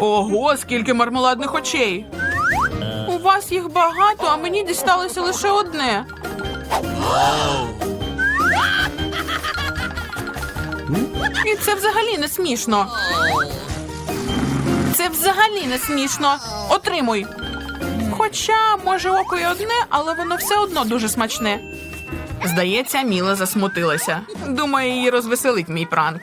Ого, скільки мармеладних очей. У вас їх багато, а мені дісталося лише одне. І це взагалі не смішно. Це взагалі не смішно. Отримуй. Хоча, може, око й одне, але воно все одно дуже смачне. Здається, Міла засмутилася. Думаю, її розвеселить мій пранк.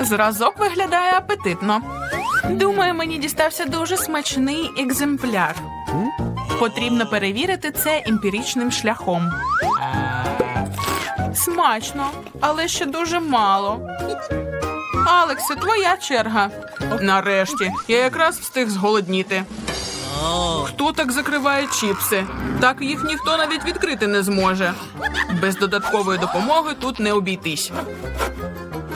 Зразок виглядає апетитно. Думаю, мені дістався дуже смачний екземпляр. Потрібно перевірити це емпіричним шляхом. Смачно, але ще дуже мало. Алексе, твоя черга. Нарешті, я якраз встиг зголодніти. Хто так закриває чіпси? Так їх ніхто навіть відкрити не зможе. Без додаткової допомоги тут не обійтись.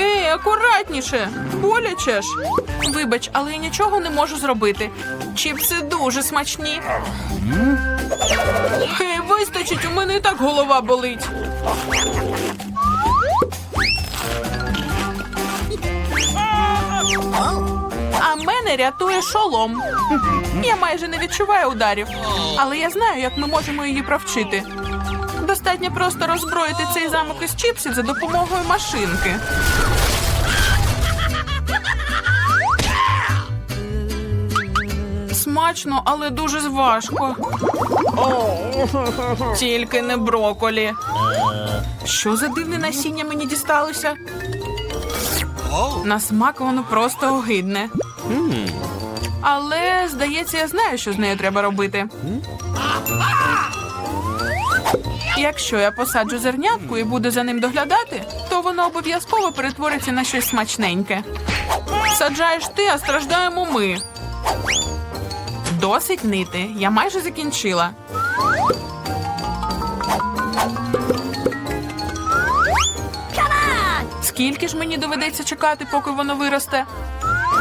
Ей, акуратніше! Боляче ж. Вибач, але я нічого не можу зробити. Чіпси дуже смачні. Ей, вистачить, у мене і так голова болить. А мене рятує шолом. Я майже не відчуваю ударів, але я знаю, як ми можемо її провчити. Достатньо просто роззброїти цей замок із чіпсів за допомогою машинки. Смачно, але дуже важко. Тільки не броколі. Що за дивне насіння мені дісталося? На смак воно просто огидне. Але, здається, я знаю, що з нею треба робити. Якщо я посаджу зернятку і буду за ним доглядати, то воно обов'язково перетвориться на щось смачненьке. Саджаєш ти, а страждаємо ми. Досить нити. Я майже закінчила. Скільки ж мені доведеться чекати, поки воно виросте?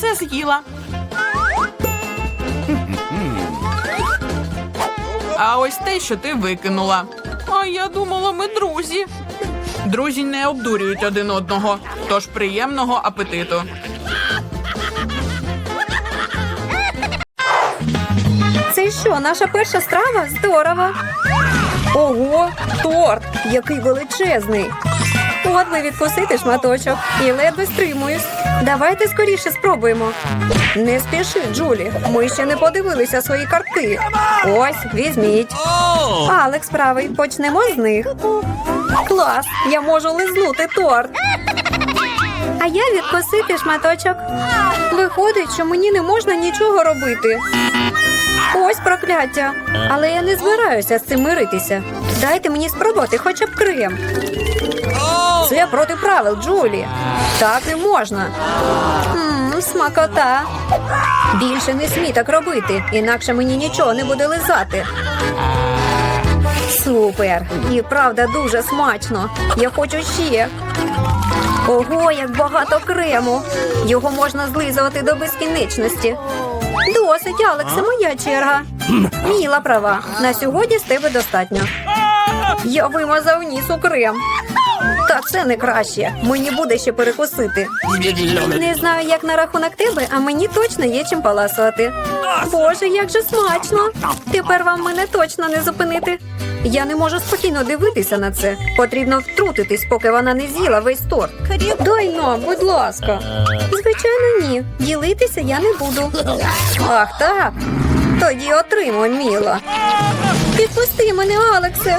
Все з'їла. А ось те, що ти викинула. А я думала, ми друзі. Друзі не обдурюють один одного, тож приємного апетиту. Це що, наша перша страва? Здорово. Ого, торт, який величезний. От би відкусити шматочок і ледве стримуюсь. Давайте скоріше спробуємо. Не спіши, Джулі. Ми ще не подивилися свої картки. Ось, візьміть. Алекс правий, почнемо з них. Клас! Я можу лизнути торт. А я відкусити шматочок. Виходить, що мені не можна нічого робити. Ось прокляття. Але я не збираюся з цим миритися. Дайте мені спробувати хоча б крем. Це проти правил, Джулі. Так не можна. Мм, смакота. Більше не смій так робити, інакше мені нічого не буде лизати. Супер! І правда дуже смачно. Я хочу ще. Ого, як багато крему. Його можна злизувати до безкінечності. Досить, Алексе, моя черга. Міла права. На сьогодні з тебе достатньо. Я вимазав ніс у крем. Та це не краще. Мені буде ще перекусити. Не знаю, як на рахунок тебе, а мені точно є чим паласувати. Боже, як же смачно! Тепер вам мене точно не зупинити. Я не можу спокійно дивитися на це. Потрібно втрутитись, поки вона не з'їла весь торт. Дай нам, будь ласка. Звичайно, ні. Ділитися я не буду. Ах, так. Тоді отримуй, Міла. Відпусти мене, Алексе.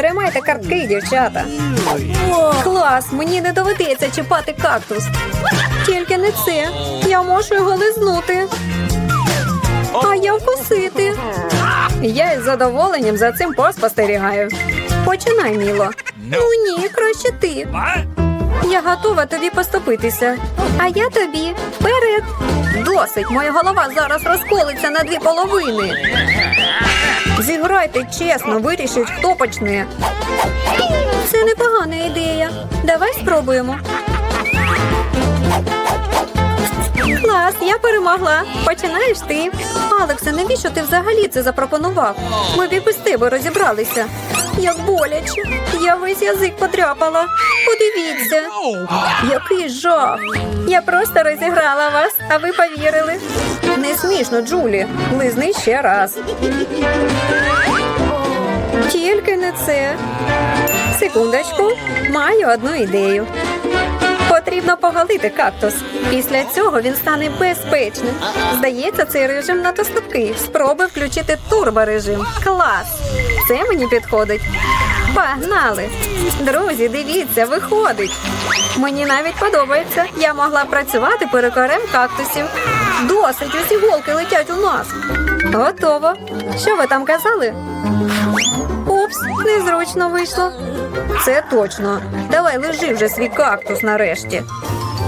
Тримайте картки, дівчата. Клас, мені не доведеться чіпати кактус. Тільки не це. Я можу його лизнути. А я вкусити. Я із задоволенням за цим поспостерігаю. Починай, Міло. Ну ні, краще ти. Я готова тобі поступитися. А я тобі вперед. Досить, моя голова зараз розколиться на дві половини. Зіграйте чесно, вирішіть, хто почне. Це непогана ідея. Давай спробуємо. Клас, я перемогла. Починаєш ти. Алексе, навіщо ти взагалі це запропонував? Ми б і без тебе розібралися. Як боляче. Я весь язик потряпала. Подивіться. Який жах. Я просто розіграла вас, а ви повірили. Не смішно, Джулі. Лизни ще раз. Тільки не це. Секундочку, маю одну ідею. Потрібно поголити кактус. Після цього він стане безпечним. Здається, цей режим надто слабкий. Спробуй включити турборежим. Клас! Це мені підходить. Погнали! Друзі, дивіться, виходить. Мені навіть подобається. Я могла працювати перекорем кактусів. Досить, усі голки летять у нас. Готово. Що ви там казали? Упс, незручно вийшло. Це точно. Давай лежи вже свій кактус нарешті.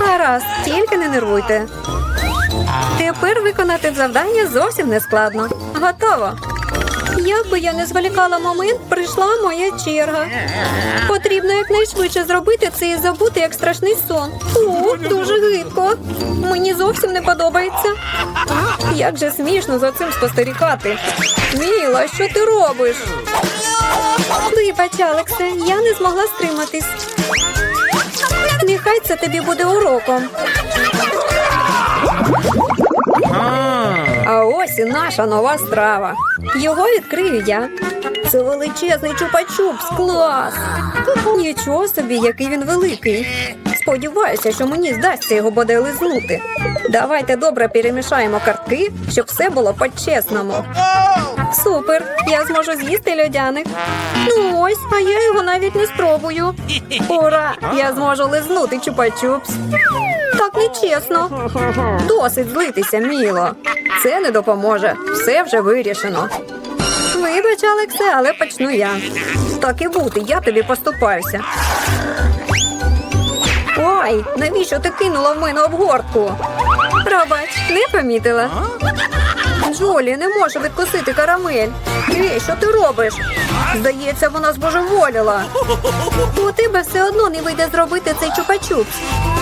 Гаразд, тільки не нервуйте. Тепер виконати завдання зовсім не складно. Готово. Як би я не зволікала момент, прийшла моя черга. Потрібно якнайшвидше зробити це і забути як страшний сон. О, дуже гидко. Мені зовсім не подобається. Як же смішно за цим спостерігати. Міла, що ти робиш? Вибач, Алексе, я не змогла стриматись. Нехай це тобі буде уроком. Ось і наша нова страва. Його відкрию я. Це величезний чупа-чупс, клас! Нічого собі, який він великий. Сподіваюся, що мені здасться його буде лизнути. Давайте добре перемішаємо картки, щоб все було по-чесному. Супер! Я зможу з'їсти льодяник. Ну ось, а я його навіть не спробую. Ура! Я зможу лизнути чупа-чупс. Так нечесно. Досить злитися, міло. Це не допоможе. Все вже вирішено. Вибач, Алексе, але почну я. Так і бути, я тобі поступаюся. Ой, навіщо ти кинула в мене обгортку? Пробач, не помітила. Джулі, не можу відкусити карамель. Ей, що ти робиш? Здається, вона збожеволіла. У тебе все одно не вийде зробити цей чупа-чупс.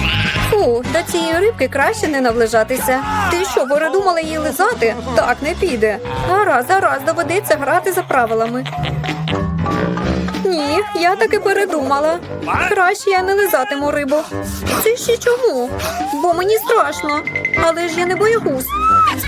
Фу, до цієї рибки краще не наближатися. Ти що, передумала її лизати? Так, не піде. Гаразд, гаразд, доведеться грати за правилами. Ні, я таки передумала. Краще я не лизатиму рибу. Це ще чому? Бо мені страшно. Але ж я не боягуз.